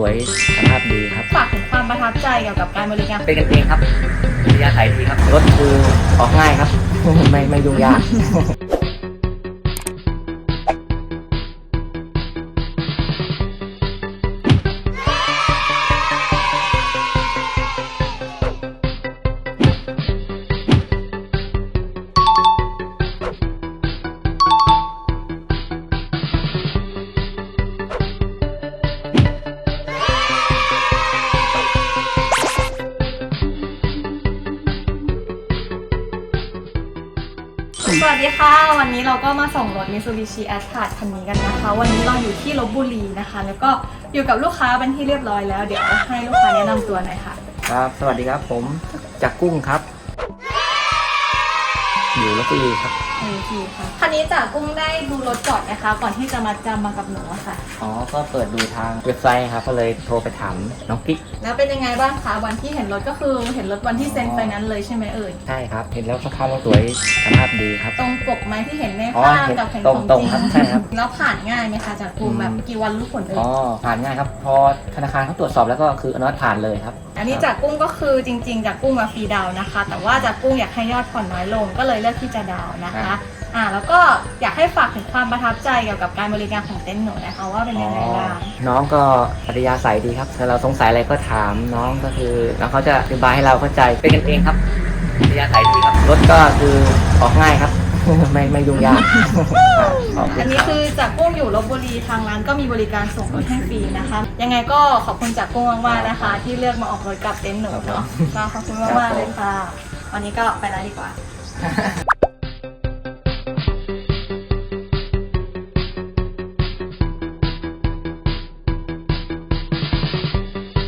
สวยสภาพดีครับฝากถึงความประทับใจเกี่ยวกับการบริการเป็นกันเองครับวิทยาศัยดีครับรถคือออกง่ายครับ ไม่ไม่ยุ่งยาก สวัสดีค่ะ วันนี้เราก็มาส่งรถ Mitsubishi a s t r a คันนี้กันนะคะ วันนี้เราอยู่ที่ลบบุรีนะคะ แล้วก็อยู่กับลูกค้าเป็นที่เรียบร้อยแล้ว เดี๋ยวให้ลูกค้าแนะนำตัวหน่อยค่ะ ครับ สวัสดีครับ ผมจากกุ้งครับ อยู่ลบบุรีครับโอเคค่ะคันนี้จากกุ้งได้ดูรถก่อนนะคะ ก่อนที่จะมาจำมากับหนูอะค่ะ อ๋อก็เปิดดูทางเว็บไซต์ครับก็เลยโทรไปถามน้องกิ๊กแล้วเป็นยังไงบ้างคะวันที่เห็นรถก็คือเห็นรถวันที่เซ็นไฟแนนซ์เลยใช่ไหมเอ่ยใช่ครับเห็นแล้วค่อนข้างว่าสวยสภาพดีครับ ตรงปกไหมที่เห็นในอ๋อภาพเห็นกับเห็นตขรองงตรงจริงครับใช่ครับ แล้วผ่านง่ายไหมคะจากกุ้งอืมแบบกี่วันรู้ผลเอ่ยอ๋อผ่านง่ายครับพอธนาคารเขาตรวจสอบแล้วก็คืออนุมัติผ่านเลยครับอันนี้จากกุ้งก็คือจริง ๆ จากกุ้งมาฟรีดาวน์นะคะ แต่ว่าจากกุ้งอยากให้ยอดผ่อนน้อยลงก็เลยเลือกที่จะดาวน์นะครัคะบอ่าแล้วก็อยากให้ฝากถึงความประทับใจเกี่ยวกับการบริการของเต็นท์หนูนะคะว่าเป็นยังไงบ้างน้องก็ปริยาใสยดีครับถ้าเราสงสัยอะไรก็ถามน้องก็คือน้องเขาจะอธิบายให้เราเข้าใจเป็นกันเองครับปริยาใสยดีครับรถก็คือออกง่ายครับ ไม่ไม่ยุ่งยากครับขอบคุอัณนนี้ครับคือจากกุ้งอยู่ลบบุรีทางร้านก็มีบริการส่งรถให้ฟรีนะคะ ยังไงก็ขอบคุณจากกุ้งมากๆนะคะ ที่เลือกมาออกรถกับเต็นท์หนูเนาะก็ขอบคุณมากๆเลยค่ะ วันนี้ก็ไปแล้วดีกว่า